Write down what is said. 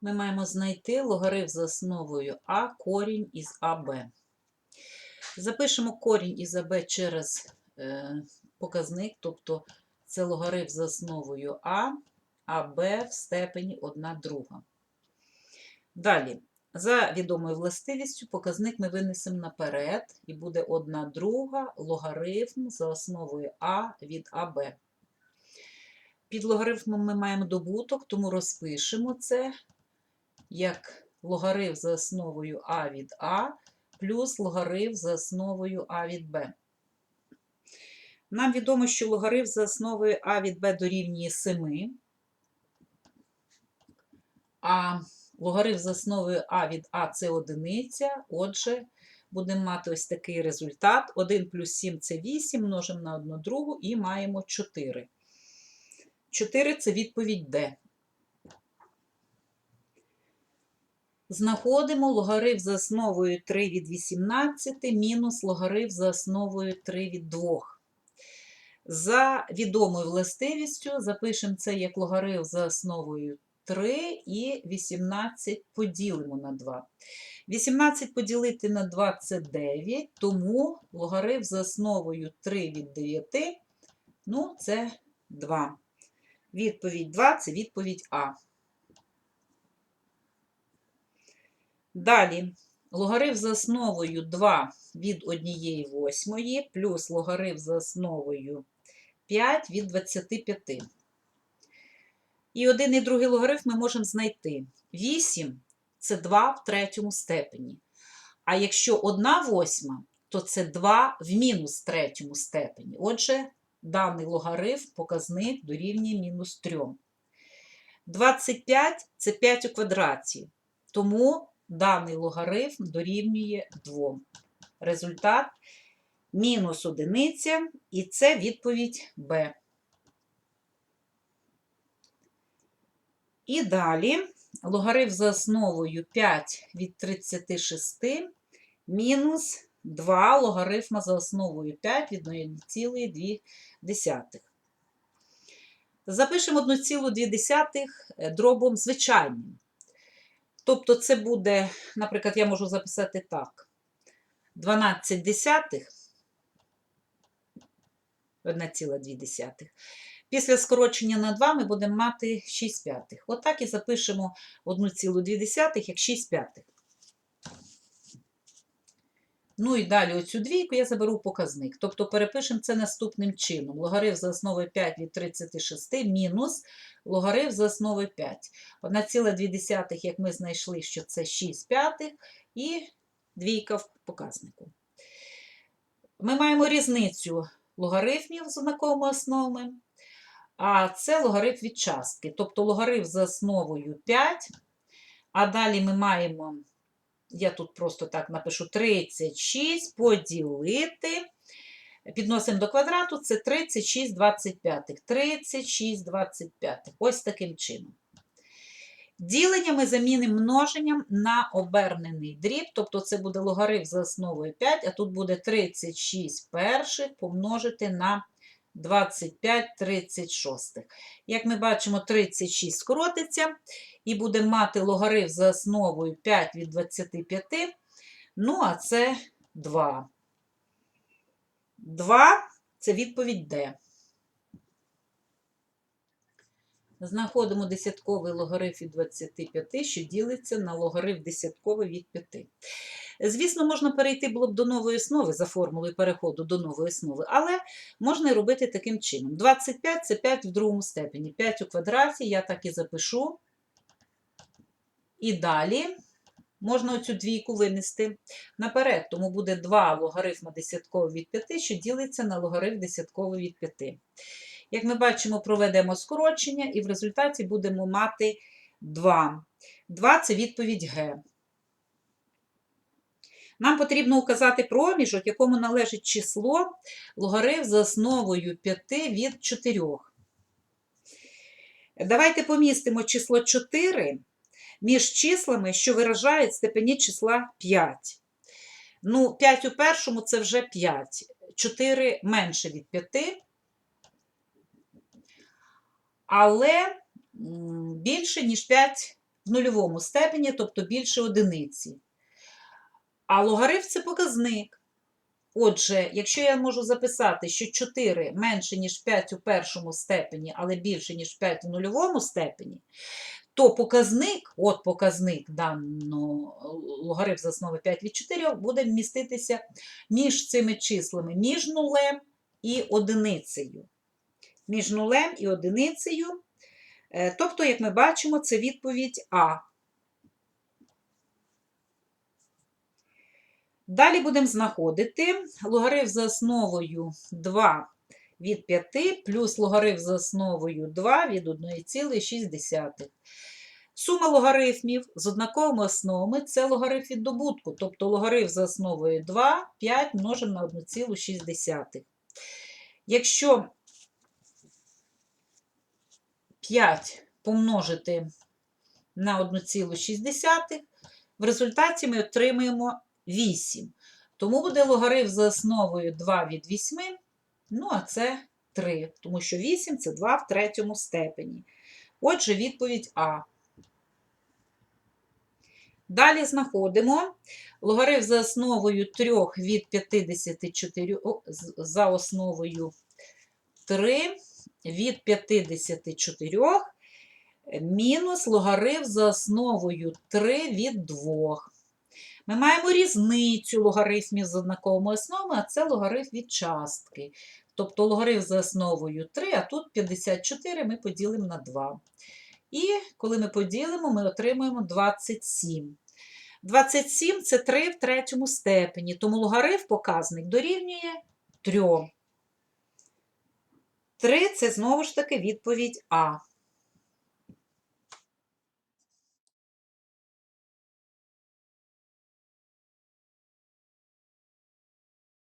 Ми маємо знайти логарифм за основою А корінь із АБ. Запишемо корінь із АБ через е, показник, тобто це логарифм за основою А, АБ в степені 1 друга. Далі, за відомою властивістю, показник ми винесемо наперед, і буде 1 друга логарифм за основою А від АБ. Під логарифмом ми маємо добуток, тому розпишемо це як логарифм за основою А від А плюс логарифм за основою А від Б. Нам відомо, що логарифм за основою А від Б дорівнює 7, а логарифм за основою А від А це одиниця. Отже, будемо мати ось такий результат. 1 плюс 7 це 8, множимо на 1 другу і маємо 4. 4 це відповідь Д. Знаходимо логарифм за основою 3 від 18 мінус логарифм за основою 3 від 2. За відомою властивістю запишемо це як логарифм за основою 3 і 18 поділимо на 2. 18 поділити на 2 це 9, тому логарифм за основою 3 від 9, ну, це 2. Відповідь 2 це відповідь А. Далі логарифм за основою 2 від 1 восьмої плюс логарифм за основою 5 від 25. І один і другий логарифм ми можемо знайти. 8 це 2 в третьому степені. А якщо 1 восьма, то це 2 в мінус третьому степені. Отже, даний логарифм показник дорівнює мінус 3. 25 це 5 у квадраті. Тому даний логарифм дорівнює 2. Результат мінус одиниця, і це відповідь Б. І далі логарифм за основою 5 від 36 мінус 2 логарифма за основою 5 від 1,2. Запишемо 1,2 дробом звичайним. Тобто це буде, наприклад, я можу записати так: 12 десятих, 1,2. Після скорочення на 2 ми будемо мати 6 п'ятих. Отак і запишемо 1,2 як 6 п'ятих. Ну і далі оцю двійку я заберу показник. Тобто перепишемо це наступним чином. Логарифм за основою 5 від 36 мінус логарифм за основою 5. 1,2, як ми знайшли, що це 6 п'ятих, і двійка в показнику. Ми маємо різницю логарифмів з однаковими основами, а це логарифм від частки. Тобто логарифм за основою 5, а далі ми маємо я тут просто так напишу 36 поділити. Підносимо до квадрату, це 36 25. 36 25. Ось таким чином. Ділення ми замінимо множенням на обернений дріб, тобто це буде логарифм за основою 5, а тут буде 36 перших помножити на 25 36. Як ми бачимо, 36 скоротиться, і будемо мати логарифм за основою 5 від 25. Ну, а це 2. 2 це відповідь Д. Знаходимо десятковий логарифм від 25, що ділиться на логарифм десятковий від 5. Звісно, можна перейти було б до нової основи за формулою переходу до нової основи, але можна робити таким чином. 25 це 5 в другому степені. 5 у квадраті, я так і запишу. І далі можна оцю двійку винести наперед, тому буде 2 логарифма десятковий від 5, що ділиться на логарифм десятковий від 5. Як ми бачимо, проведемо скорочення, і в результаті будемо мати 2. 2 це відповідь Г. Нам потрібно указати проміжок, якому належить число логарифм за основою 5 від 4. Давайте помістимо число 4 між числами, що виражають степені числа 5. Ну, 5 у першому це вже 5. 4 менше від 5. Але більше, ніж 5 в нульовому степені, тобто більше одиниці. А логарифм це показник. Отже, якщо я можу записати, що 4 менше, ніж 5 у першому степені, але більше, ніж 5 у нульовому степені, то показник, от показник даного логарифм з основи 5 від 4, буде вміститися між цими числами, між нулем і одиницею. Між нулем і одиницею. Е, Тобто, як ми бачимо, це відповідь А. Далі будемо знаходити логарифм за основою 2 від 5 плюс логарифм за основою 2 від 1,6. Сума логарифмів з однаковими основами це логарифм від добутку, тобто логарифм за основою 2, 5 множимо на 1,6. Якщо 5 помножити на 1,6, в результаті ми отримаємо 8. Тому буде логарифм за основою 2 від 8, ну а це 3, тому що 8 це 2 в третьому степені. Отже, відповідь А. Далі знаходимо логарифм за основою 3 від 54, о, за основою 3 від 54 мінус логарифм за основою 3 від 2. Ми маємо різницю логарифмів з однаковими основами, а це логарифм від частки. Тобто логарифм за основою 3, а тут 54 ми поділимо на 2. І коли ми поділимо, ми отримуємо 27. 27 це 3 в третьому степені, тому логарифм показник дорівнює 3. 3 це знову ж таки відповідь А.